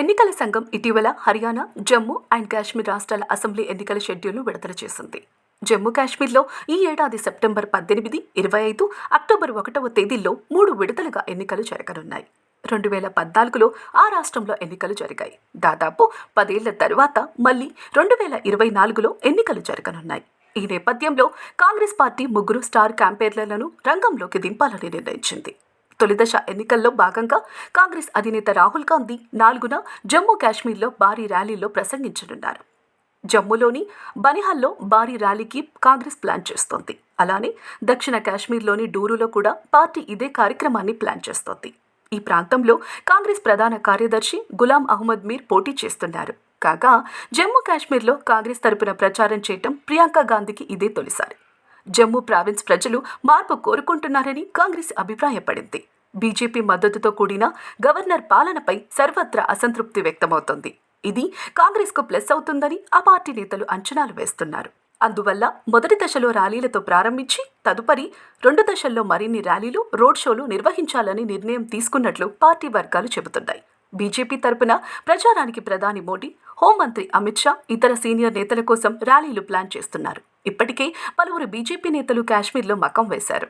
ఎన్నికల సంఘం ఇటీవల హర్యానా జమ్మూ అండ్ కాశ్మీర్ రాష్ట్రాల అసెంబ్లీ ఎన్నికల షెడ్యూల్ను విడుదల చేసింది. జమ్మూ కాశ్మీర్లో ఈ ఏడాది సెప్టెంబర్ పద్దెనిమిది ఇరవై ఐదు అక్టోబర్ ఒకటవ తేదీల్లో మూడు విడతలుగా ఎన్నికలు జరగనున్నాయి. రెండు వేల పద్నాలుగులో ఆ రాష్ట్రంలో ఎన్నికలు జరిగాయి. దాదాపు పదేళ్ళ తరువాత మళ్ళీ రెండు వేల ఇరవై నాలుగులో ఎన్నికలు జరగనున్నాయి. ఈ నేపథ్యంలో కాంగ్రెస్ పార్టీ ముగ్గురు స్టార్ క్యాంపెయిన్లను రంగంలోకి దింపాలని నిర్ణయించింది. తొలిదశ ఎన్నికల్లో భాగంగా కాంగ్రెస్ అధినేత రాహుల్ గాంధీ నాలుగున జమ్మూ కాశ్మీర్లో భారీ ర్యాలీలో ప్రసంగించనున్నారు. జమ్మూలోని బనిహాల్లో భారీ ర్యాలీకి కాంగ్రెస్ ప్లాన్ చేస్తోంది. అలానే దక్షిణ కాశ్మీర్లోని డూరులో కూడా పార్టీ ఇదే కార్యక్రమాన్ని ప్లాన్ చేస్తోంది. ఈ ప్రాంతంలో కాంగ్రెస్ ప్రధాన కార్యదర్శి గులాం అహ్మద్ మీర్ పోటీ చేస్తున్నారు. కాగా జమ్మూ కాశ్మీర్లో కాంగ్రెస్ తరపున ప్రచారం చేయటం ప్రియాంక గాంధీకి ఇదే తొలిసారి. జమ్మూ ప్రావిన్స్ ప్రజలు మార్పు కోరుకుంటున్నారని కాంగ్రెస్ అభిప్రాయపడింది. బీజేపీ మద్దతుతో కూడిన గవర్నర్ పాలనపై సర్వత్రా అసంతృప్తి వ్యక్తమవుతోంది. ఇది కాంగ్రెస్కు ప్లస్ అవుతుందని ఆ పార్టీ నేతలు అంచనాలు వేస్తున్నారు. అందువల్ల మొదటి దశలో ర్యాలీలతో ప్రారంభించి తదుపరి రెండు దశల్లో మరిన్ని ర్యాలీలు రోడ్ షోలు నిర్వహించాలని నిర్ణయం తీసుకున్నట్లు పార్టీ వర్గాలు చెబుతున్నాయి. బీజేపీ తరపున ప్రచారానికి ప్రధాని మోడీ హోంమంత్రి అమిత్ షా ఇతర సీనియర్ నేతల కోసం ర్యాలీలు ప్లాన్ చేస్తున్నారు. ఇప్పటికే పలువురు బీజేపీ నేతలు కాశ్మీర్లో మకం వేశారు.